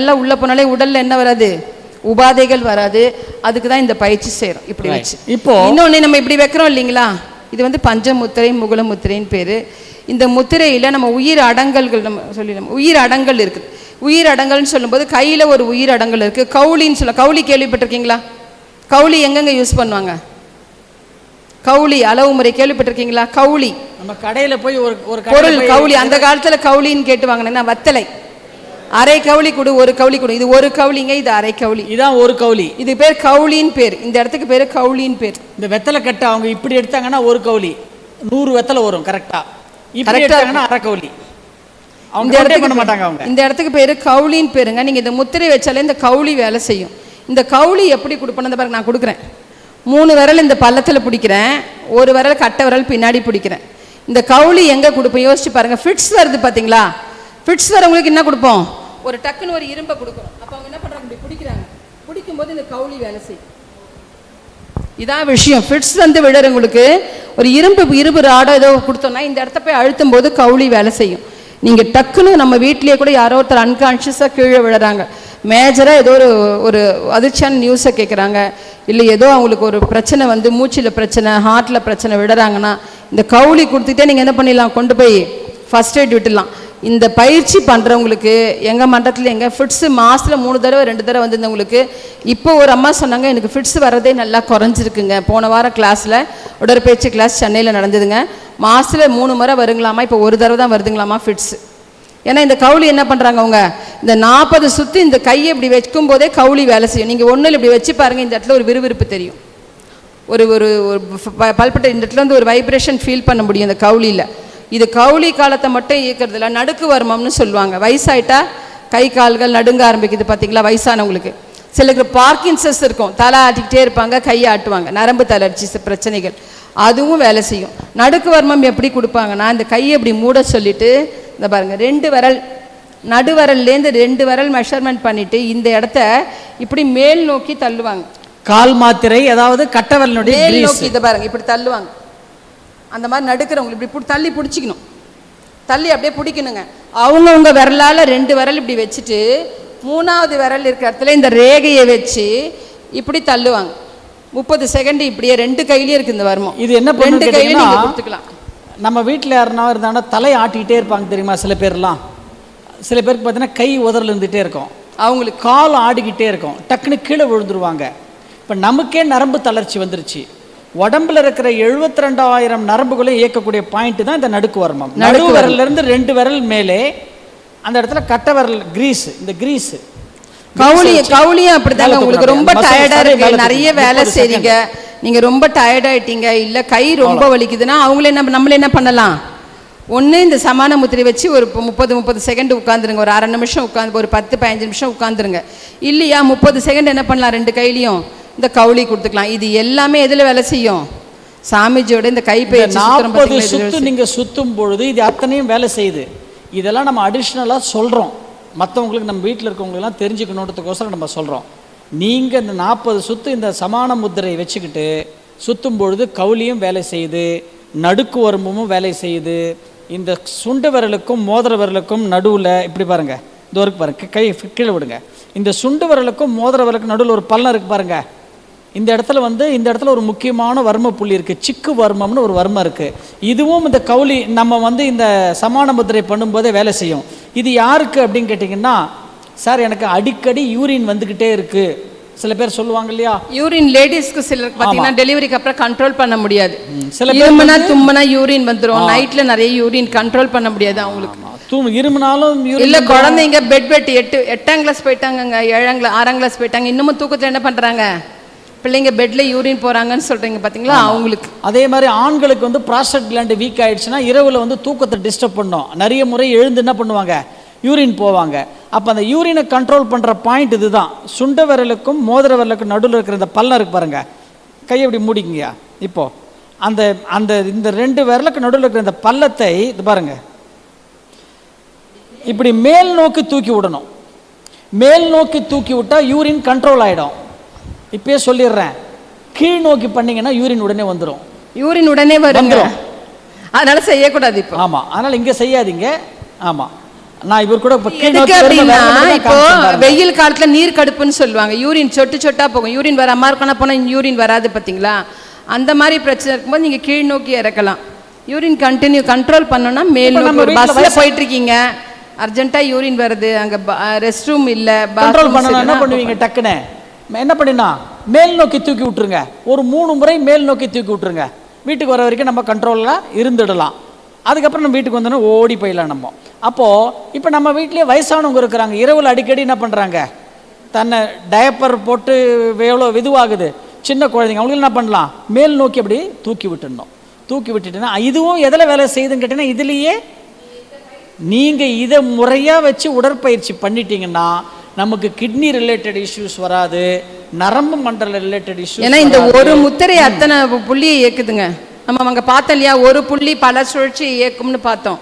நல்லா உள்ள போனாலே உடல்ல என்ன வராது? உபாதைகள் வராது. அதுக்கு தான் இந்த பயிற்சி செய்றோம். இப்படி. வச்சு. இப்போ இன்னொன்னு நம்ம இப்படி வைக்கிறோம் இல்லைங்களா? இது வந்து பஞ்சமுத்திரை முகுலமுத்திரைன்னு பேரு. இந்த முத்திரையில நம்ம உயிர் அடங்கல்கள் நம்ம சொல்லிடலாம். உயிர் அடங்கல் இருக்குது உயிர் அடங்கல்னு சொல்லும்போது கையில ஒரு உயிர் அடங்கல் இருக்கு. கவுளின்னு சொல்ல கவுளி கேள்விப்பட்டிருக்கீங்களா? கவுளி எங்கெங்க யூஸ் பண்ணுவாங்க? கவுளி அளவு முறை கேள்விப்பட்டிருக்கீங்களா? கவுளி. நம்ம கடையில போய் ஒரு ஒரு பொருள் கவுளி. அந்த காலத்துல கவுளின்னு கேட்டு வாங்கினேன்னா வத்தலை. அரை கவுளி கொடு ஒரு கவுளி கொடு. இது ஒரு கவுளிங்க இது அரை கவுளி. இதான் ஒரு கவுளி. இது பேர் கவுளின்னு பேர். இந்த இடத்துக்கு பேரு கவுளின்னு பேர். இந்த வெத்தலை கட்டை அவங்க இப்படி எடுத்தாங்கன்னா ஒரு கவுளி. நூறு வெத்தலை வரும் கரெக்டா இப்படி எடுத்தாங்கன்னா அரை கவுளி. அவங்க இந்த இடத்துக்கு பண்ண மாட்டாங்க அவங்க. இந்த இடத்துக்கு பேரு கவுளின்னு பேருங்க. நீங்க இந்த முத்திரை வச்சாலே இந்த கவுளி வேலை செய்யும். இந்த கவுளி எப்படி கொடுப்பணும் பாருங்க நான் கொடுக்குறேன். மூணு விரல் இந்த பள்ளத்துல பிடிக்கிறேன். ஒரு விரல் கட்டை விரல் பின்னாடி பிடிக்கிறேன். இந்த கவுளி எங்க கொடுப்போம் யோசிச்சு பாருங்க. ஃபிட்ஸ் வருது பாத்தீங்களா? ஃபிட்ஸ் வரவங்களுக்கு என்ன கொடுப்போம்? ஒரு டக்குன்னு ஒரு இரும்பை கொடுக்குறோம் அப்போ அவங்க என்ன பண்ணுறாங்க இப்படி பிடிக்கிறாங்க. பிடிக்கும்போது இந்த கவுளி வேலை செய்யும். இதான் விஷயம். ஃபிட்ஸ் வந்து விழுறவங்களுக்கு ஒரு இரும்பு இரும்பு ராடோ ஏதோ கொடுத்தோம்னா இந்த இடத்த போய் அழுத்தும் போது கவுளி வேலை செய்யும். நீங்கள் டக்குன்னு நம்ம வீட்டிலேயே கூட யாரோ ஒருத்தர் அன்கான்ஷியஸாக கீழே விழுறாங்க. மேஜராக ஏதோ ஒரு ஒரு அதிர்ச்சியான நியூஸை கேட்குறாங்க இல்லை ஏதோ அவங்களுக்கு ஒரு பிரச்சனை வந்து மூச்சில் பிரச்சனை ஹார்ட்டில் பிரச்சனை விடுறாங்கன்னா இந்த கவுளி கொடுத்துட்டே நீங்கள் என்ன பண்ணிடலாம்? கொண்டு போய் ஃபஸ்ட் எய்ட் விட்டுடலாம். இந்த பயிற்சி பண்ணுறவங்களுக்கு எங்கள் மண்டலத்தில் எங்கள் ஃபிட்ஸு மாதத்தில் மூணு தடவை ரெண்டு தடவை வந்திருந்தவங்களுக்கு இப்போ ஒரு அம்மா சொன்னாங்க எனக்கு ஃபிட்ஸ் வரதே நல்லா குறைஞ்சிருக்குங்க. போன வாரம் கிளாஸில் உடற்பயிற்சி கிளாஸ் சென்னையில் நடந்ததுங்க. மாதத்தில் மூணு முறை வருங்களாமா? இப்போ ஒரு தடவை தான் வருதுங்களாமா ஃபிட்ஸு ஏன்னா இந்த கவுளி என்ன பண்ணுறாங்க அவங்க? இந்த நாற்பது சுற்றி இந்த கையை இப்படி வைக்கும் போதே கவுளி வேலை செய்யும். நீங்கள் ஒன்றில் இப்படி வச்சு பாருங்கள் இந்த இடத்துல ஒரு விறுவிறுப்பு தெரியும். ஒரு ஒரு ஒரு ப- பல்பட்ட இந்த இடத்துல வந்து ஒரு வைப்ரேஷன் ஃபீல் பண்ண முடியும் இந்த கவுளியில். இது கவுளி காலத்தை மட்டும் இயக்கிறதுல நடுக்கு வர்மம்னு சொல்லுவாங்க. வயசாயிட்டா கை கால்கள் நடுங்க ஆரம்பிக்குது பார்த்தீங்களா வயசானவங்களுக்கு. சிலருக்கு பார்க்கின்சஸ் இருக்கும் தலை ஆட்டிக்கிட்டே இருப்பாங்க கையை ஆட்டுவாங்க. நரம்பு தளர்ச்சி பிரச்சனைகள். அதுவும் வேலை செய்யும். நடுக்கு வர்மம் எப்படி கொடுப்பாங்கன்னா இந்த கையை இப்படி மூட சொல்லிட்டு இந்த பாருங்க ரெண்டு விரல் நடுவரல்லேருந்து ரெண்டு விரல் மெஷர்மெண்ட் பண்ணிட்டு இந்த இடத்த இப்படி மேல் நோக்கி தள்ளுவாங்க. கால் மாத்திரை அதாவது கட்டவரலுடைய மேல் நோக்கி இதை பாருங்க இப்படி தள்ளுவாங்க. அந்த மாதிரி நடுக்கிறவங்க இப்படி புடி- தள்ளி பிடிச்சிக்கணும். தள்ளி அப்படியே பிடிக்கணுங்க. அவங்கவுங்க விரலால ரெண்டு விரல் இப்படி வச்சுட்டு மூணாவது விரல் இருக்கிற இடத்துல இந்த ரேகையை வச்சு இப்படி தள்ளுவாங்க. முப்பது செகண்ட் இப்படியே ரெண்டு கையிலயும் இருக்கு இந்த வர்மம். இது என்ன ரெண்டு கையில கொடுத்துக்கலாம். நம்ம வீட்டில் யாருனா இருந்தாங்கன்னா தலை ஆட்டிக்கிட்டே இருப்பாங்க தெரியுமா சில பேர்லாம்? சில பேருக்கு பார்த்தீங்கன்னா கை உதறல் இருந்துகிட்டே இருக்கும். அவங்களுக்கு. கால் ஆடிக்கிட்டே இருக்கும். டக்குன்னு கீழே விழுந்துருவாங்க. இப்போ நமக்கே நரம்பு தளர்ச்சி வந்துருச்சு. உடம்புல இருக்கிற எழுபத்தி ரெண்டாயிரம் நரம்புகளை இயக்கக்கூடிய பாயிண்ட் தான் இந்த நடுக்கு வரமம். வரல். விரல்ல இருந்து ரெண்டு விரல் மேலே அந்த இடத்துல கட்டை விரல் கிரீஸ் இந்த கிரீஸ் கவுளி கவுளியும் அப்படிதாங்க. மேல உங்களுக்கு ரொம்ப. டயர்டா இருக்கு. நிறைய. வேலை 30 செய்றீங்க. நீங்க ரொம்ப டயர்ட் ஆயிட்டீங்க. இல்ல கை ரொம்ப வலிக்குதுன்னா அவங்கள என்ன நம்மள என்ன பண்ணலாம்? ஒண்ணு இந்த சமான முத்திரை வச்சு ஒரு முப்பது முப்பது செகண்ட் உட்காந்துருங்க ஒரு அரை நிமிஷம் உட்காந்து ஒரு பத்து பதினஞ்சு நிமிஷம் உட்காந்துருங்க இல்லையா? முப்பது செகண்ட் என்ன பண்ணலாம்? ரெண்டு கையிலையும். இந்த கவுளி கொடுத்துக்கலாம். இது எல்லாமே எதுல வேலை செய்யும்? சாமிஜியோட இந்த கை இந்த பயிற்சி சுத்துறோம் நாற்பது சுத்து செய்யும். நீங்க சுத்தும் பொழுது இது அத்தனையும் வேலை செய்யுது. இதெல்லாம் நம்ம அடிஷ்னலாக சொல்றோம். மற்றவங்களுக்கு நம்ம வீட்டில் இருக்கவங்களுக்குலாம் தெரிஞ்சுக்கணுன்றதுக்கோசரம் நம்ம சொல்றோம். நீங்க இந்த நாற்பது சுத்து இந்த சமான முத்திரை வச்சுக்கிட்டு சுத்தும் பொழுது கவுளியும் வேலை செய்யுது நடுக்கு வரும்பமும் வேலை செய்யுது. இந்த சுண்டு விரலுக்கும் மோதிர விரலுக்கும் நடுவில் இப்படி பாருங்க. இந்த இருக்கு பாருங்க கை கீழே விடுங்க. இந்த சுண்டு விரலுக்கும் மோதிர விரலுக்கும் நடுவில் ஒரு பள்ளம் இருக்கு பாருங்க. இந்த இடத்துல வந்து இந்த இடத்துல ஒரு முக்கியமான வர்ம புள்ளி இருக்கு. சிக்கு வர்மம்னு ஒரு வர்மம் இருக்கு. இதுவும் இந்த கவுளி நம்ம வந்து இந்த சமான முத்திரை பண்ணும்போதே வேலை செய்யும். இது யாருக்கு அப்படின்னு கேட்டிங்கன்னா சார் எனக்கு அடிக்கடி யூரின் வந்துக்கிட்டே இருக்கு. சில பேர் சொல்லுவாங்க இல்லையா? யூரின் லேடிஸ்க்கு சிலருக்கு பார்த்தீங்கன்னா டெலிவரிக்கு அப்புறம் கண்ட்ரோல் பண்ண முடியாது. சில இருமுனா தும்முனா யூரின் வந்துரும். நைட்ல நிறைய யூரின் கண்ட்ரோல் பண்ண முடியாது அவங்களுக்கு. தூ இருமுனாலும் இல்ல குழந்தைங்க பெட் பெட் எட்டு எட்டாம் கிளாஸ் போயிட்டாங்கங்க ஏழாம் கிளாஸ் ஆறாம் கிளாஸ் போயிட்டாங்க. இன்னமும் தூக்கத்துல என்ன பண்றாங்க? பிள்ளைங்க பெட்ல யூரின் போறாங்கன்னு சொல்றீங்க பாத்தீங்களா? அவங்களுக்கு. அதே மாதிரி ஆண்களுக்கு வந்து ப்ராஸ்டேட் gland வீக் ஆயிடுச்சுன்னா இரவில் வந்து தூக்கத்தை டிஸ்டர்ப் பண்ணும். நிறைய முறை எழுந்து என்ன பண்ணுவாங்க? யூரின் போவாங்க. அப்போ அந்த யூரினை கண்ட்ரோல் பண்ணுற பாயிண்ட் இதுதான். சுண்ட விரலுக்கும் மோதிர விரலுக்கும் நடுவில் இருக்கிற இந்த பள்ளம் இருக்கு பாருங்க. கையை இப்படி மூடிக்கங்கயா இப்போ அந்த அந்த இந்த ரெண்டு விரலுக்கு நடுவில் இருக்கிற இந்த பள்ளத்தை இது பாருங்க. இப்படி மேல் நோக்கி தூக்கி விடணும். மேல் நோக்கி தூக்கி விட்டா யூரின் கண்ட்ரோல் ஆயிடும். இப்பயே சொல்லிடுறேன். கீழ் நோக்கி பண்ணீங்கன்னா யூரின் உடனே வந்துடும் யூரின் உடனே வந்துரும். அதனால செய்யக்கூடாது இப்போ. ஆமாம் அதனால் இங்கே செய்யாதீங்க. ஆமாம் நான் இவர் கூட இப்ப. வெயில் காலத்துல நீர் கடுப்புன்னு சொல்லுவாங்க. யூரின் சொட்டு சொட்டா போகும். யூரின் வர அம்மா இருக்கணும் போனா யூரின் வராது பாத்தீங்களா? அந்த மாதிரி பிரச்சனை இருக்கும்போது நீங்க கீழ் நோக்கி இறக்கலாம். யூரின் கண்டினியூ கண்ட்ரோல் பண்ணோம்னா மேல் நம்ம ஒரு பஸ்ல போயிட்டு இருக்கீங்க அர்ஜென்ட்டா யூரின் வருது. அங்க ரெஸ்ட் ரூம் இல்ல கண்ட்ரோல் பண்ணணும் என்ன பண்ணுவீங்க? டக்குன்னு என்ன பண்ணினா மேல் நோக்கி தூக்கி விட்டுருங்க. ஒரு மூணு முறை மேல் நோக்கி தூக்கி விட்டுருங்க. வீட்டுக்கு வர வரைக்கும் நம்ம கண்ட்ரோலில் இருந்துடலாம். அதுக்கப்புறம் நம்ம வீட்டுக்கு வந்தோன்னா ஓடி போயிடலாம் நம்ம. அப்போது இப்போ நம்ம வீட்லேயே வயசானவங்க இருக்கிறாங்க. இரவில் அடிக்கடி என்ன பண்ணுறாங்க தன்னை டயப்பர் போட்டு எவ்வளோ இதுவாகுது? சின்ன குழந்தைங்க அவங்களுக்கு என்ன பண்ணலாம்? மேல் நோக்கி அப்படி தூக்கி விட்டுடணும். தூக்கி விட்டுட்டுனா இதுவும் எதில் வேலை செய்யுதுன்னு கேட்டிங்கன்னா இதுலேயே நீங்கள் இதை முறையாக வச்சு உடற்பயிற்சி பண்ணிட்டீங்கன்னா நமக்கு கிட்னி ரிலேட்டட் இஷ்யூஸ் வராது நரம்பு மண்டல ரிலேட்டட் இஷ்யூஸ் ஏன்னா இந்த ஒரு முத்திரை அத்தனை புள்ளியை இயக்குதுங்க. நம்ம அங்க பார்த்தோம் இல்லையா ஒரு புள்ளி பல சுழற்சி இயக்கும்னு பார்த்தோம்.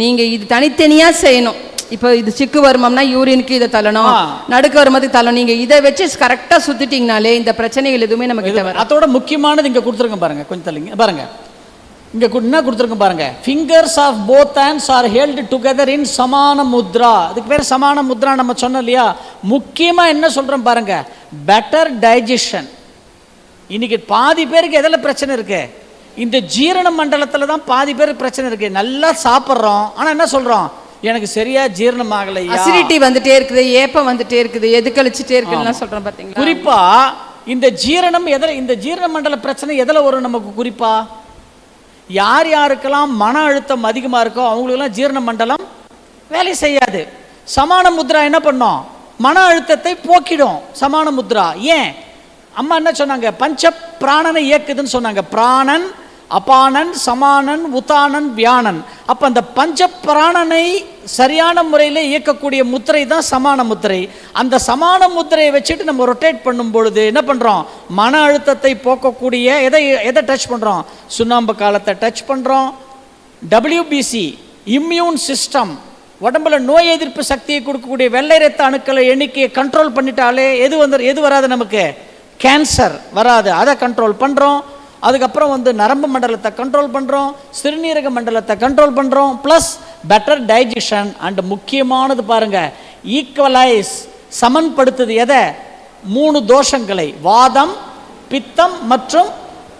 நீங்க இது தனித்தனியா செய்யணும். இப்போ இது சிக்கு வருமம்னா யூரினுக்கு இதை தள்ளணும். நடுக்கு வரும்போது தள்ளணும். நீங்க இதை வச்சு கரெக்டா சுத்திட்டீங்கனாலே இந்த பிரச்சனைகள் எதுவுமே வராது. அதோட முக்கியமானது இங்க கொடுத்துருங்க பாருங்க கொஞ்சம் தள்ளிங்க. பாருங்க. இங்க என்ன கொடுத்துருங்க பாருங்க. Fingers of both hands are held together in samana mudra அதுக்கு பேர் சமான முத்ரா நம்ம சொன்னோம் இல்லையா? முக்கியமா என்ன சொல்றோம் பாருங்க? பெட்டர் டைஜஷன் இன்னைக்கு பாதி பேருக்கு எதில் பிரச்சனை இருக்கு? இந்த ஜீரண மண்டலத்தில் தான் பாதி பேருக்கு பிரச்சனை இருக்கு. நல்லா சாப்பிட்றோம். ஆனால் என்ன சொல்றோம்? எனக்கு சரியா ஜீரணம் ஆகலையா? அசிடிட்டி வந்துட்டே இருக்குது ஏப்பம் வந்துட்டே இருக்குது எது கழிச்சுட்டே இருக்குன்னு சொல்றேன் பாத்தீங்களா? குறிப்பா இந்த ஜீரணம் எதில் இந்த ஜீரண மண்டல பிரச்சனை எதில் வரும் நமக்கு குறிப்பா? யார் யாருக்கெல்லாம் மன அழுத்தம் அதிகமாக இருக்கோ அவங்களுக்கெல்லாம் ஜீரண மண்டலம் வேலை செய்யாது. சமான முத்ரா என்ன பண்ணும்? மன அழுத்தத்தை போக்கிடும். சமான முத்ரா. ஏன்? அம்மா என்ன சொன்னாங்க? பஞ்ச பிராணனை இயக்குதுன்னு சொன்னாங்க. பிராணன் அபானன் சமானன் உத்தானன் வியானன். அப்போ அந்த பஞ்ச பிராணனை சரியான முறையில் இயக்கக்கூடிய முத்திரை தான் சமான முத்திரை. அந்த சமான முத்திரையை வச்சுட்டு நம்ம ரொட்டேட் பண்ணும் பொழுது என்ன பண்ணுறோம் மன அழுத்தத்தை போக்கக்கூடிய எதை எதை டச் பண்ணுறோம் சுண்ணாம்பு காலத்தை டச் பண்ணுறோம் டபிள்யூபிசி இம்யூன் சிஸ்டம் உடம்புல நோய் எதிர்ப்பு சக்தியை கொடுக்கக்கூடிய வெள்ளை ரத்த அணுக்களை எண்ணிக்கையை கண்ட்ரோல் பண்ணிட்டாலே எது வந்து எது வராது நமக்கு? கேன்சர் வராது. அதை கண்ட்ரோல் பண்ணுறோம் அதுக்கப்புறம் வந்து நரம்பு மண்டலத்தை கண்ட்ரோல் பண்ணுறோம் சிறுநீரக மண்டலத்தை கண்ட்ரோல் பண்ணுறோம் ப்ளஸ் பெட்டர் டைஜஷன் அண்ட் முக்கியமானது பாருங்க ஈக்குவலைஸ் சமன்படுத்துது எதை? மூணு தோஷங்களை வாதம் பித்தம் மற்றும்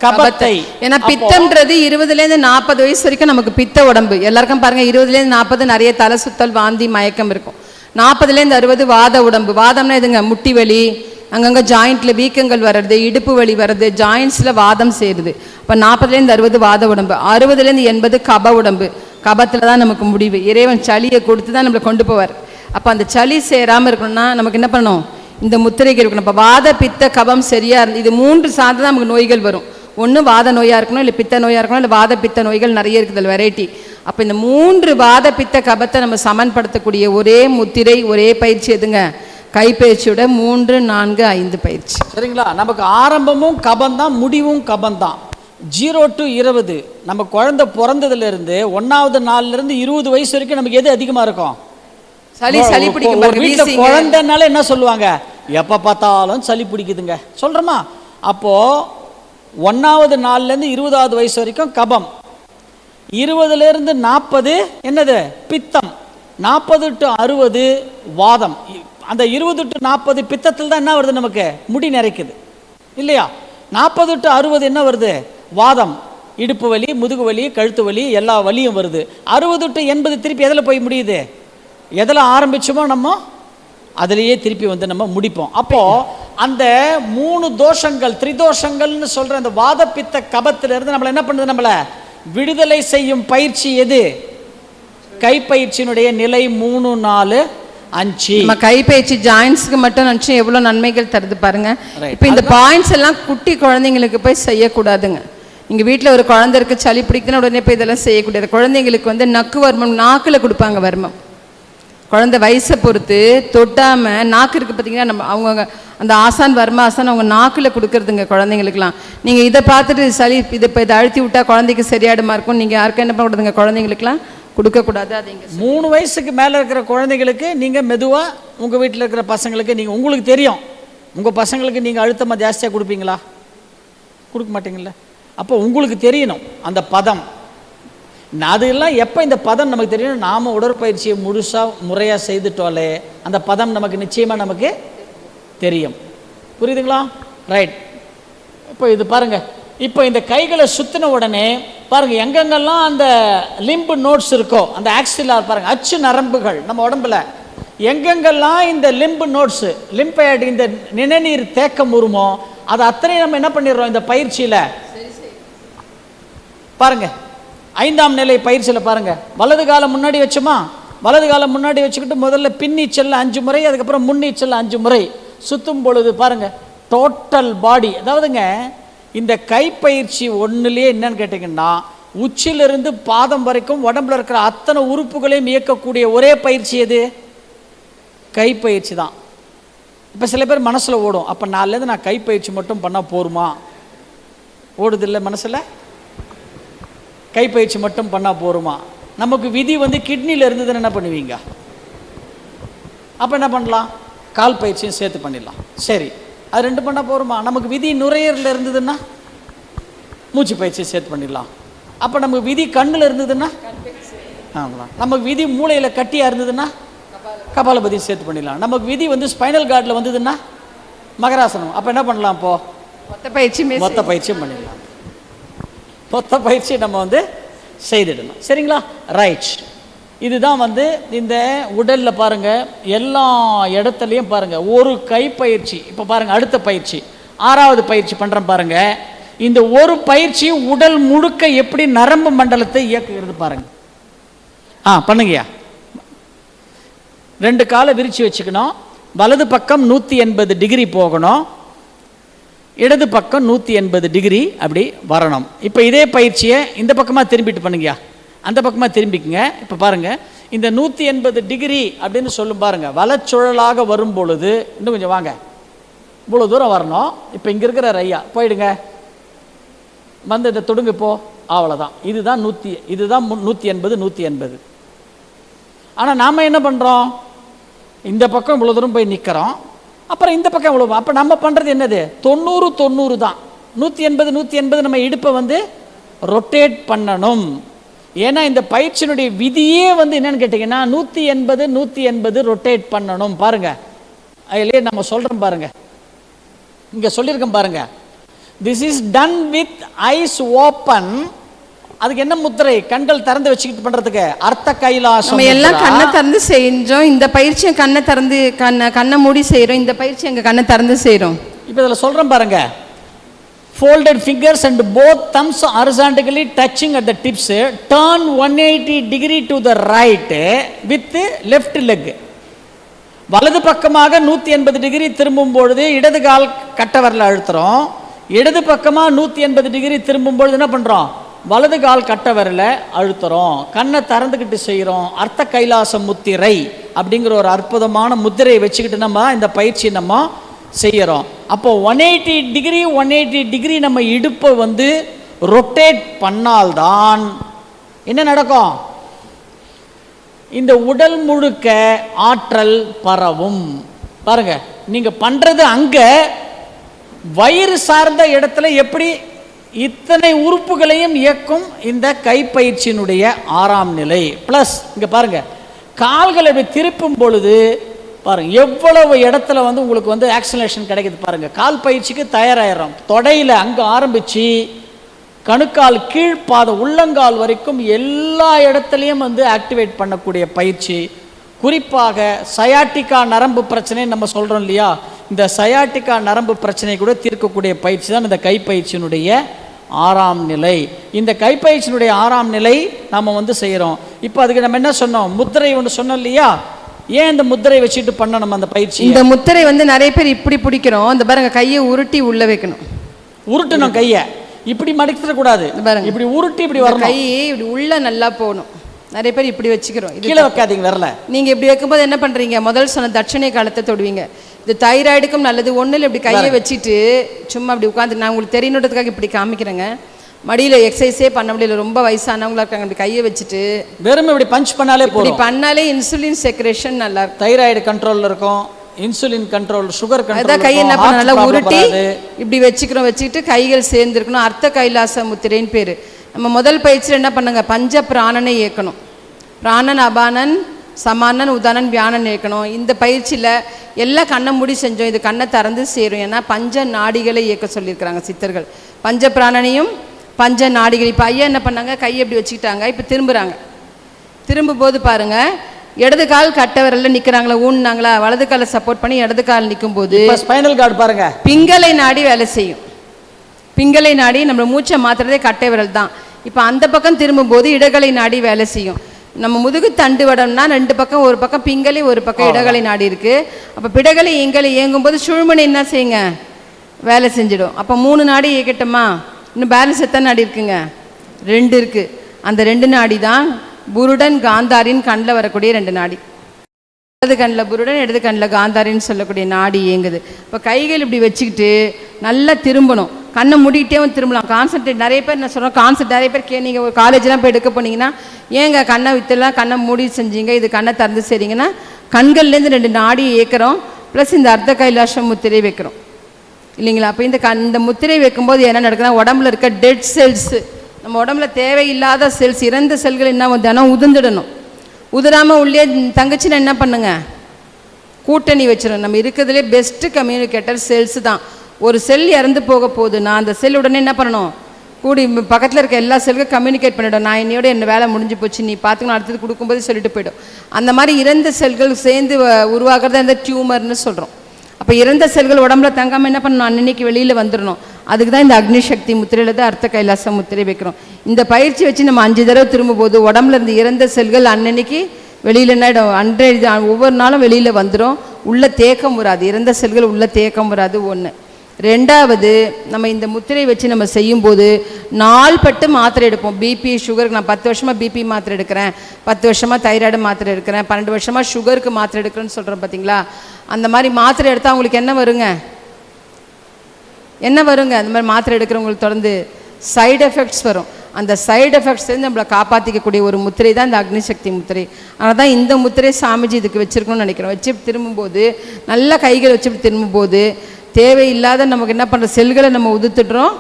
கபத்தை. ஏன்னா பித்தம்ன்றது இருபதுல இருந்து நாற்பது வயசு வரைக்கும் நமக்கு பித்த உடம்பு. எல்லாருக்கும் பாருங்க இருபதுல இருந்து நாற்பது நிறைய தலை சுத்தல் வாந்தி மயக்கம் இருக்கும். நாற்பதுல இருந்து அறுபது வாத உடம்பு. வாதம்னா எதுங்க? முட்டி வலி அங்கங்கே ஜாயிண்டில் வீக்கங்கள் வர்றது இடுப்பு வலி வர்றது ஜாயிண்ட்ஸில் வாதம் சேருது. இப்போ நாற்பதுலேருந்து அறுபது வாத உடம்பு அறுபதுலேருந்து எண்பது கப உடம்பு. கபத்தில் தான் நமக்கு முடிவு. இறைவன் சளியை கொடுத்து தான் நம்மளை கொண்டு போவார். அப்போ அந்த சளி சேராமல் இருக்கணும்னா நமக்கு என்ன பண்ணணும்? இந்த முத்திரைகள் இருக்கணும். இப்போ வாத பித்த கபம் சரியாக இருந்து இது மூன்று சார்ந்து தான் நமக்கு நோய்கள் வரும். ஒன்று வாத நோயாக இருக்கணும் இல்லை பித்த நோயாக இருக்கணும் இல்லை வாத பித்த நோய்கள் நிறைய இருக்குது வெரைட்டி அப்போ இந்த மூன்று வாத பித்த கபத்தை நம்ம சமன்படுத்தக்கூடிய ஒரே முத்திரை ஒரே பயிற்சி எதுங்க? கைப்பயிற்சியோட மூன்று நான்கு ஐந்து பயிற்சி. சரிங்களா? நமக்கு ஆரம்பமும் கபம் தான் முடிவும் கபம் தான் ஜீரோ டு இருபது. நம்ம குழந்தை பிறந்ததுல இருந்து ஒன்னாவது நாள்ல இருந்து இருபது வயசு வரைக்கும் நமக்கு எது அதிகமா இருக்கும்? சளி சளி பிடிக்கும். குழந்தைனால என்ன சொல்லுவாங்க? எப்ப பார்த்தாலும் சளி பிடிக்குதுங்க. சொல்றோமா? அப்போ ஒன்னாவது நாள்ல இருந்து இருபதாவது வயசு வரைக்கும் கபம். இருபதுல இருந்து நாற்பது என்னது? பித்தம். நாற்பது டு அறுபது வாதம். அந்த இருபது டு நாற்பது பித்தத்தில் தான் என்ன வருது நமக்கு? முடி நிறைக்குது. இல்லையா? நாற்பது டு அறுபது என்ன வருது? வாதம். இடுப்பு வலி முதுகு வலி கழுத்து வலி எல்லா வலியும் வருது. அறுபது டு எண்பது திருப்பி எதில் போய் முடியுது? எதில் ஆரம்பிச்சோமோ நம்ம? அதிலேயே திருப்பி வந்து நம்ம முடிப்போம். அப்போது அந்த மூணு தோஷங்கள் திரிதோஷங்கள்னு சொல்கிற அந்த வாதப்பித்த கபத்திலிருந்து நம்மளை என்ன பண்ணுது நம்மளை? விடுதலை செய்யும் பயிற்சி எது? கைப்பயிற்சியினுடைய நிலை மூணு நாலு அஞ்சு நம்ம கைப்பயிற்சி ஜாயின்ஸ்க்கு மட்டும் நினச்சி எவ்வளோ நன்மைகள் தருது பாருங்க. இப்போ இந்த பாயிண்ட்ஸ் எல்லாம் குட்டி குழந்தைங்களுக்கு போய் செய்யக்கூடாதுங்க. நீங்க வீட்டில் ஒரு குழந்தை இருக்கு சளி பிடிக்குதுன்னு உடனே போய் இதெல்லாம் செய்யக்கூடாது. குழந்தைங்களுக்கு வந்து நக்கு வர்மம் நாக்கில் கொடுப்பாங்க வர்மம். குழந்தை வயசை பொறுத்து தொட்டாம நாக்கு இருக்கு பார்த்தீங்கன்னா நம்ம அவங்க அந்த ஆசான் வர்ம ஆசான் அவங்க நாக்கில் கொடுக்கறதுங்க குழந்தைங்களுக்குலாம் நீங்க இதை பார்த்துட்டு சளி இதை இப்போ இதை அழுத்தி விட்டா குழந்தைக்கு சரியாடுமா இருக்கும் நீங்க யாருக்கும் என்ன பண்ணக்கூடாதுங்க குழந்தைங்களுக்குலாம் கொடுக்கக்கூடாது அது மூணு வயசுக்கு மேலே இருக்கிற குழந்தைகளுக்கு நீங்கள் மெதுவாக உங்கள் வீட்டில் இருக்கிற பசங்களுக்கு நீங்கள் உங்களுக்கு தெரியும். உங்கள் பசங்களுக்கு நீங்கள் அழுத்தமாக ஜாஸ்தியாக கொடுப்பீங்களா? கொடுக்க மாட்டீங்களா அப்போ உங்களுக்கு தெரியணும் அந்த பதம். நான் அதெல்லாம் எப்போ இந்த பதம் நமக்கு தெரியும் நாம உடற்பயிற்சியை முழுசாக முறையாக செய்துட்டோலே அந்த பதம் நமக்கு நிச்சயமாக நமக்கு தெரியும். புரியுதுங்களா? ரைட் இப்போ இது பாருங்க. இப்போ இந்த கைகளை சுற்றின உடனே பாருங்கள் எங்கெங்கெல்லாம் அந்த லிம்பு நோட்ஸ் இருக்கோ அந்த ஆக்சிலார் பாருங்கள் அச்சு நரம்புகள் நம்ம உடம்புல எங்கெங்கெல்லாம் இந்த லிம்பு நோட்ஸு லிம்பைட் இந்த நிணநீர் தேக்கம் உருமோ அதை அத்தனை நம்ம என்ன பண்ணிடுறோம் இந்த பயிற்சியில்? பாருங்க ஐந்தாம் நிலை பயிற்சியில் பாருங்கள் வலது காலம் முன்னாடி வச்சோமா? வலது காலம் முன்னாடி வச்சுக்கிட்டு முதல்ல பின்னீச்சல்ல அஞ்சு முறை அதுக்கப்புறம் முன்னீச்சல்ல அஞ்சு முறை. சுற்றும் பொழுது பாருங்க டோட்டல் பாடி அதாவதுங்க இந்த கைப்பயிற்சி ஒன்றுலேயே என்னன்னு கேட்டிங்கன்னா உச்சிலிருந்து பாதம் வரைக்கும் உடம்புல இருக்கிற அத்தனை உறுப்புகளையும் இயக்கக்கூடிய ஒரே பயிற்சி எது? கைப்பயிற்சி தான். இப்போ சில பேர் மனசில் ஓடும் அப்போ நாலுலேருந்து நான் கைப்பயிற்சி மட்டும் பண்ணால் போருமா? ஓடுதில்லை மனசில்? கைப்பயிற்சி மட்டும் பண்ணால் போருமா? நமக்கு விதி வந்து கிட்னியில் இருந்ததுன்னு என்ன பண்ணுவீங்க? அப்போ என்ன பண்ணலாம்? கால் பயிற்சியும் சேர்த்து பண்ணிடலாம். சரி. அது ரெண்டு பண்ணால் போருமா? நமக்கு விதி நுரையீரலில் இருந்ததுன்னா மூச்சு பயிற்சியை சேர்த்து பண்ணிடலாம். அப்போ நமக்கு விதி கண்ணில் இருந்ததுன்னா ஆமாம் நமக்கு விதி மூளையில் கட்டியாக இருந்ததுன்னா கபாலபதி சேர்த்து பண்ணிடலாம். நமக்கு விதி வந்து ஸ்பைனல் கார்டில் வந்ததுன்னா மகராசனம். அப்போ என்ன பண்ணலாம் இப்போ மொத்த பயிற்சியுமே மொத்த பயிற்சியும் பண்ணிடலாம். மொத்த பயிற்சி நம்ம வந்து செய்திடணும் சரிங்களா? ரைட் இதுதான் வந்து இந்த உடலில் பாருங்கள் எல்லா இடத்துலையும் பாருங்கள் ஒரு கை பயிற்சி இப்போ பாருங்கள் அடுத்த பயிற்சி. ஆறாவது பயிற்சி பண்ணுறேன் பாருங்க. இந்த ஒரு பயிற்சி உடல் முழுக்க எப்படி நரம்பு மண்டலத்தை இயக்குகிறது பாருங்கள் ஆ பண்ணுங்கய்யா. ரெண்டு காலை விரித்து வச்சுக்கணும். வலது பக்கம் நூற்றி எண்பது டிகிரி போகணும். இடது பக்கம் நூற்றி எண்பது டிகிரி அப்படி வரணும். இப்போ இதே பயிற்சியை இந்த பக்கமாக திரும்பிட்டு பண்ணுங்கய்யா. அந்த பக்கமாக திரும்பிக்குங்க. இப்போ பாருங்கள் இந்த நூற்றி எண்பது டிகிரி அப்படின்னு சொல்லும் பாருங்கள் வலச்சுழலாக வரும் பொழுது இன்னும் கொஞ்சம் வாங்க. இவ்வளோ தூரம் வரணும். இப்போ இங்கே இருக்கிற ரையா போயிடுங்க. வந்து இதை தொடுங்க இப்போ அவ்வளோதான் இதுதான் நூற்றி இதுதான் நூற்றி எண்பது நூற்றி எண்பது. ஆனால் நாம் என்ன பண்ணுறோம் இந்த பக்கம் இவ்வளோ தூரம் போய் நிற்கிறோம் அப்புறம் இந்த பக்கம் இவ்வளோ அப்போ நம்ம பண்ணுறது என்னது? தொண்ணூறு தொண்ணூறு தான். நூற்றி எண்பது நூற்றி எண்பது நம்ம இடுப்பை வந்து ரொட்டேட் பண்ணணும். ஏன்னா இந்த பயிற்சியினுடைய விதியே வந்து என்னன்னு கேட்டிங்கன்னா நூற்றி எண்பது நூற்றி எண்பது ரொட்டேட் பண்ணணும். பாருங்க. அதிலே நம்ம சொல்கிறோம் பாருங்க. இங்கே சொல்லியிருக்கோம் பாருங்க. This is done with eyes open அதுக்கு என்ன முத்திரை? கண்கள் திறந்து வச்சுக்கிட்டு பண்றதுக்கு அர்த்த கைலாசம் நம்ம எல்லாம். கண்ணை திறந்து செஞ்சோம் இந்த பயிற்சியை கண்ணை திறந்து கண்ணை கண்ணை மூடி செய்கிறோம். இந்த பயிற்சி எங்க கண்ணை திறந்து செய்கிறோம். இப்போ இதில் சொல்கிறேன் பாருங்க. Folded fingers and both thumbs horizontally touching at the tips. Turn 180 degree to the right with left leg. வலது பக்கமாக நூற்றி எண்பது டிகிரி திரும்பும் பொழுது இடது கால் கட்ட வரல அழுத்துறோம். இடது பக்கமாக நூற்றி எண்பது டிகிரி திரும்பும் பொழுது என்ன பண்ணுறோம் வலது கால் கட்ட வரல அழுத்துறோம். கண்ணை திறந்துக்கிட்டு செய்கிறோம். அர்த்த கைலாச முத்திரை அப்படிங்கிற ஒரு அற்புதமான முத்திரையை வச்சுக்கிட்டு நம்ம இந்த பயிற்சி நம்ம செய்கிறோம் அப்போ one eighty degree one eighty degree நம்ம இடுப்பை வந்து ரொட்டேட் பண்ணால்தான் என்ன நடக்கும்? இந்த உடல் முழுக்க ஆற்றல் பரவும். பாருங்க நீங்க பண்றது அங்க வயிறு சார்ந்த இடத்துல எப்படி இத்தனை உறுப்புகளையும் இயக்கும்? இந்த கைப்பயிற்சியினுடைய ஆறாம் நிலை. ப்ளஸ் இங்க பாருங்க கால்களை திருப்பும் பொழுது பாருங்க எவ்வளவு இடத்துல வந்து உங்களுக்கு வந்து ஆக்சிலேஷன் கிடைக்குது பாருங்க. கால் பயிற்சிக்கு தயாராகிறோம் தொடையில அங்க ஆரம்பிச்சு கணுக்கால் கீழ்ப்பாத உள்ளங்கால் வரைக்கும் எல்லா இடத்துலையும் வந்து ஆக்டிவேட் பண்ணக்கூடிய பயிற்சி. குறிப்பாக சயாட்டிக்கா நரம்பு பிரச்சனை நம்ம சொல்கிறோம் இல்லையா? இந்த சயாட்டிக்கா நரம்பு பிரச்சனை கூட தீர்க்கக்கூடிய பயிற்சி தான் இந்த கைப்பயிற்சியினுடைய ஆறாம் நிலை. இந்த கைப்பயிற்சியினுடைய ஆறாம் நிலை நம்ம வந்து செய்கிறோம் இப்போ அதுக்கு நம்ம என்ன சொன்னோம்? முத்திரை ஒன்று சொன்னோம் இல்லையா? ஏன் இந்த முத்திரை வச்சுட்டு பண்ணணும் அந்த பயிற்சி இந்த முத்திரை வந்து நிறைய பேர் இப்படி பிடிக்கிறோம். இந்த பாருங்க கையை உருட்டி உள்ள வைக்கணும். உருட்டணும் கையை. இப்படி மடிச்சிடக்கூடாது. இந்த பாருங்க. இப்படி உருட்டி இப்படி வரணும். கை இப்படி உள்ள நல்லா போகணும். நிறைய பேர் இப்படி வச்சுக்கிறோம். கீழே வைக்காதீங்க வரல. நீங்க இப்படி வைக்கும்போது என்ன பண்றீங்க? முதல் சொன்ன தட்சணை காலத்தை தொடுவீங்க. இது தைராய்டுக்கும் நல்லது. ஒண்ணுல இப்படி கையை வச்சுட்டு சும்மா அப்படி உட்காந்து நான் உங்களுக்கு தெரியணுன்றதுக்காக இப்படி காமிக்கிறேங்க. மடியில எக்ஸசைஸே பண்ண முடியல. ரொம்ப வயசானவங்களா இருக்காங்க. இப்படி கையை வச்சுட்டு வெறும் இப்படி பஞ்ச் பண்ணாலே இப்படி போதும். பண்ணாலே இன்சுலின் செக்ரேஷன் நல்லா இருக்கும். தைராய்டு கண்ட்ரோல்ல இருக்கும். இன்சுலின் கண்ட்ரோல் சுகர் அதான் கையை என்ன பண்ண நல்லா உருட்டி இப்படி வச்சுக்கிறோம் வச்சுக்கிட்டு கைகள் சேர்ந்துருக்கணும். அர்த்த கைலாச முத்திரைன்னு பேரு. நம்ம முதல் பயிற்சியில் என்ன பண்ணுங்க? பஞ்ச பிராணனை இயக்கணும். பிராணன் அபானன் சமானன் உதானன் வியானன் இயக்கணும். இந்த பயிற்சியில் எல்லாம் கண்ணை மூடி செஞ்சோம். இது கண்ணை திறந்து சேரும். ஏன்னா பஞ்ச நாடிகளை இயக்க சொல்லியிருக்கிறாங்க சித்தர்கள். பஞ்ச பிராணனையும் பஞ்ச நாடிகள். இப்போ ஐயா என்ன பண்ணாங்க? கையை இப்படி வச்சுக்கிட்டாங்க. இப்போ திரும்புகிறாங்க திரும்பும்போது பாருங்க இடது கால் கட்டை விரல்ல நிற்கிறாங்களா ஊன்னாங்களா வலது காலை சப்போர்ட் பண்ணி இடது கால் நிற்கும்போது இப்போ ஸ்பைனல் கார்டு பாருங்க. பிங்களை நாடி வேலை செய்யும். பிங்களை நாடி நம்ம மூச்சை மாத்துறதே கட்டை விரல் தான். இப்போ அந்த பக்கம் திரும்பும்போது இடகலை நாடி வேலை செய்யும். நம்ம முதுகு தண்டு வடம்னா ரெண்டு பக்கம் ஒரு பக்கம் பிங்களை ஒரு பக்கம் இடகலை நாடி இருக்கு. அப்போ பிடகலை இங்களை இயங்கும்போது சுழுமணி என்ன செய்யுங்க? வேலை செஞ்சிடும். அப்போ மூணு நாடி இயக்கட்டுமா? இன்னும் பேலன்ஸ் எத்தனை நாடி இருக்குங்க? ரெண்டு இருக்குது அந்த ரெண்டு நாடி தான் புருடன் காந்தாரின் கண்ணில் வரக்கூடிய ரெண்டு நாடி. இடது கண்ணில் புருடன் இடது கண்ணில் காந்தாரின்னு சொல்லக்கூடிய நாடி இயங்குது. இப்போ கைகள் இப்படி வச்சுக்கிட்டு நல்லா திரும்பணும். கண்ணை மூடிக்கிட்டே திரும்பலாம். கான்சன்ட்ரேட் நிறைய பேர் என்ன சொல்கிறோம் கான்சென்ட் நிறைய பேர் கே நீங்கள் ஒரு காலேஜ்லாம் போய் எடுக்க போனீங்கன்னா ஏங்க கண்ணை விற்றுலாம் கண்ணை மூடி செஞ்சீங்க இது கண்ணை திறந்து செய்றீங்கன்னா கண்கள்லேருந்து ரெண்டு நாடி இயக்கிறோம். ப்ளஸ் இந்த அர்த்த கைலாசம் முத்திரை வைக்கிறோம். இல்லைங்களா? அப்போ இந்த கண் இந்த முத்திரை வைக்கும்போது என்ன நடக்குதுன்னா உடம்புல இருக்க டெட் செல்ஸ் நம்ம உடம்புல தேவையில்லாத செல்ஸ் இறந்த செல்கள் என்ன தினம் உதிர்ந்துடணும். உதிராமல் உள்ளே தங்கச்சி நான் என்ன பண்ணுங்க? கூட்டணி வச்சிடும் நம்ம இருக்கிறதுலே பெஸ்ட்டு கம்யூனிகேட்டர் செல்ஸ் தான். ஒரு செல் இறந்து போக போகுதுன்னா அந்த செல் உடனே என்ன பண்ணணும்? கூடி பக்கத்தில் இருக்க எல்லா செல்லுக்கும் கம்யூனிகேட் பண்ணிடும் நான் என்னையோட என்ன வேலை முடிஞ்சு போச்சு நீ பார்த்துக்கணும் அடுத்தது கொடுக்கும்போது சொல்லிட்டு போயிடும். அந்த மாதிரி இறந்த செல்கள் சேர்ந்து வ- உருவாக்குறது அந்த டியூமர்னு சொல்கிறோம் அப்போ இறந்த செல்கள் உடம்புல தங்காமல் என்ன பண்ணணும்? அன்னன்னைக்கு வெளியில் வந்துடணும் அதுக்கு தான் இந்த அக்னி சக்தி முத்திரையில் தான் அர்த்த கைலாச முத்திரை வைக்கிறோம். இந்த பயிற்சி வச்சு நம்ம அஞ்சு தடவை திரும்பும்போது உடம்புல இருந்து இறந்த செல்கள் அன்னன்னைக்கு வெளியில் என்ன ஆயிடும்? அன்றைய ஒவ்வொரு நாளும் வெளியில் வந்துடும் உள்ள தேக்கம் வராது. இறந்த செல்கள் உள்ள தேக்கம் வராது ஒன்று ரெண்டாவது நம்ம இந்த முத்திரை வச்சு நம்ம செய்யும்போது நாள்பட்டு மாத்திரை எடுப்போம். பிபி சுகருக்கு நான் பத்து வருஷமாக பிபி மாத்திரை எடுக்கிறேன். பத்து வருஷமாக தைராய்டு மாத்திரை எடுக்கிறேன். பன்னெண்டு வருஷமாக சுகருக்கு மாத்திரை எடுக்கிறேன்னு சொல்கிறேன் பார்த்தீங்களா அந்த மாதிரி மாத்திரை எடுத்தால் அவங்களுக்கு என்ன வருங்க? என்ன வருங்க? அந்த மாதிரி மாத்திரை எடுக்கிறவங்களுக்கு தொடர்ந்து சைடு எஃபெக்ட்ஸ் வரும். அந்த சைடு எஃபெக்ட்ஸ்லேருந்து நம்மளை காப்பாற்றிக்கக்கூடிய ஒரு முத்திரை தான் இந்த அக்னி சக்தி முத்திரை. ஆனால் தான் இந்த முத்திரை சாமிஜி இதுக்கு வச்சிருக்கணும்னு நினைக்கிறோம். வச்சு திரும்பும்போது நல்ல கைகள் வச்சு திரும்பும்போது தேவையில்லாத நமக்கு என்ன பண்ணுற செல்களை நம்ம உதுத்துடுறோம்.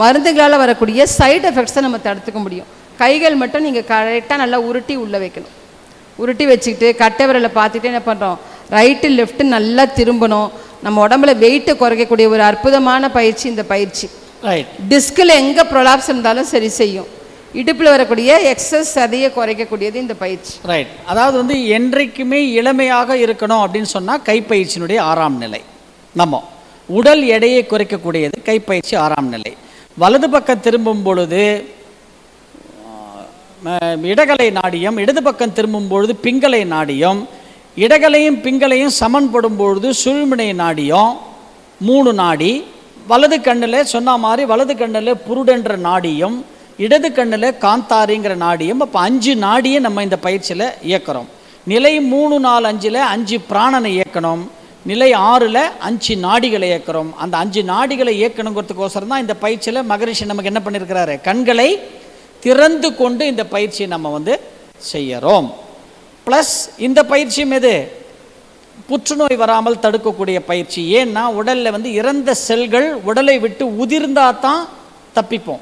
மருந்துகளால் வரக்கூடிய சைடு எஃபெக்ட்ஸை நம்ம தடுத்துக்க முடியும். கைகள் மட்டும் நீங்கள் கரெக்டாக நல்லா உருட்டி உள்ளே வைக்கணும். உருட்டி வச்சுக்கிட்டு கட்டை விரலை பார்த்துட்டு என்ன பண்ணுறோம் ரைட்டு லெஃப்ட்டு நல்லா திரும்பணும். நம்ம உடம்புல வெயிட்டை குறைக்கக்கூடிய ஒரு அற்புதமான பயிற்சி இந்த பயிற்சி. ரைட் டிஸ்கில் எங்கே ப்ரொலாப்ஸ் இருந்தாலும் சரி செய்யும். இடுப்பில் வரக்கூடிய எக்ஸஸ் சதையை குறைக்கக்கூடியது இந்த பயிற்சி. ரைட் அதாவது வந்து என்றைக்குமே இளமையாக இருக்கணும் அப்படின்னு சொன்னால் கைப்பயிற்சியினுடைய ஆறாம் நிலை. நம்ம உடல் எடையை குறைக்கக்கூடியது கைப்பயிற்சி ஆறாம் நிலை. வலது பக்கம் திரும்பும் பொழுது இடகலை நாடியம் இடது பக்கம் திரும்பும் பொழுது பிங்களை நாடியம் இடகலையும் பிங்களையும் சமன்படும் பொழுது சுழுமினை நாடியம் மூணு நாடி வலது கண்ணில் சொன்ன மாதிரி வலது கண்ணில் புருடென்ற நாடியும் இடது கண்ணில் காந்தாரிங்கிற நாடியும் அப்போ அஞ்சு நாடியை நம்ம இந்த பயிற்சியில் இயக்குறோம். நிலை மூணு நாலு அஞ்சில் அஞ்சு பிராணனை இயக்கணும். நிலை ஆறில் அஞ்சு நாடிகளை இயக்குறோம். அந்த அஞ்சு நாடிகளை இயக்கணுங்கிறதுக்கோசரம் தான் இந்த பயிற்சியில் மகரிஷி நமக்கு என்ன பண்ணியிருக்கிறாரு கண்களை திறந்து கொண்டு இந்த பயிற்சியை நம்ம வந்து செய்யறோம். ப்ளஸ் இந்த பயிற்சியும் எது? புற்றுநோய் வராமல் தடுக்கக்கூடிய பயிற்சி. ஏன்னா உடலில் வந்து இறந்த செல்கள் உடலை விட்டு உதிர்ந்தா தான் தப்பிப்போம்.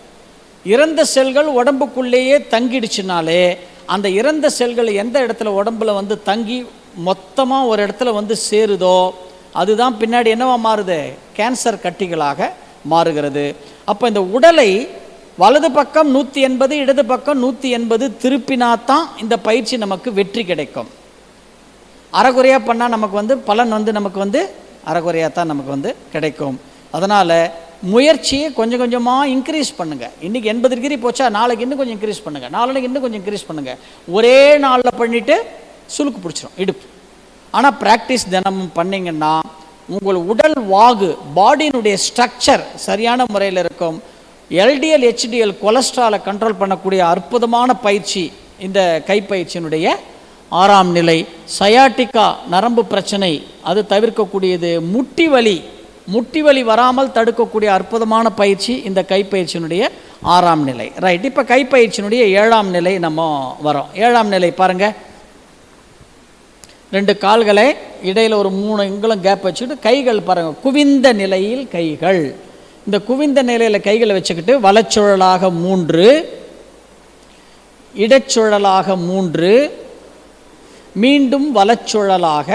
இறந்த செல்கள் உடம்புக்குள்ளேயே தங்கிடுச்சுனாலே அந்த இறந்த செல்கள் எந்த இடத்துல உடம்புல வந்து தங்கி மொத்தமாக ஒரு இடத்துல வந்து சேருதோ அதுதான் பின்னாடி என்னவா மாறுது? கேன்சர் கட்டிகளாக மாறுகிறது. அப்போ இந்த உடலை வலது பக்கம் நூற்றி எண்பது இடது பக்கம் நூற்றி எண்பது திருப்பினாதான் இந்த பயிற்சி நமக்கு வெற்றி கிடைக்கும். அறகுறையாக பண்ணால் நமக்கு வந்து பலன் வந்து நமக்கு வந்து அறகுறையாக தான் நமக்கு வந்து கிடைக்கும். அதனால் முயற்சியை கொஞ்சம் கொஞ்சமாக இன்க்ரீஸ் பண்ணுங்கள் இன்றைக்கி எண்பது டிகிரி போச்சா நாளைக்கு இன்னும் கொஞ்சம் இன்க்ரீஸ் பண்ணுங்கள் நாளைக்கு இன்னும் கொஞ்சம் இன்க்ரீஸ் பண்ணுங்கள் ஒரே நாளில் பண்ணிவிட்டு சுழுக்கு பிடிச்சிரும் இடுப்பு. ஆனால் ப்ராக்டிஸ் தினமும் பண்ணிங்கன்னா உங்கள் உடல் வாகு பாடியினுடைய ஸ்ட்ரக்சர் சரியான முறையில் இருக்கும். எல்டிஎல் ஹெச்டிஎல் கொலஸ்ட்ராலை கண்ட்ரோல் பண்ணக்கூடிய அற்புதமான பயிற்சி இந்த கைப்பயிற்சியினுடைய ஆறாம் நிலை. சயாட்டிக்கா நரம்பு பிரச்சனை அது தவிர்க்கக்கூடியது. முட்டி வலி முட்டி வலி வராமல் தடுக்கக்கூடிய அற்புதமான பயிற்சி இந்த கைப்பயிற்சியினுடைய ஆறாம் நிலை. ரைட் இப்போ கைப்பயிற்சியினுடைய ஏழாம் நிலை நம்ம வரோம். ஏழாம் நிலை பாருங்கள் ரெண்டு கால்களை இடையில் ஒரு மூணு இங்களும் கேப் வச்சுக்கிட்டு கைகள் பாருங்கள் குவிந்த நிலையில் கைகள். இந்த குவிந்த நிலையில் கைகளை வச்சுக்கிட்டு வலச்சுழலாக மூன்று இடச்சுழலாக மூன்று மீண்டும் வலச்சுழலாக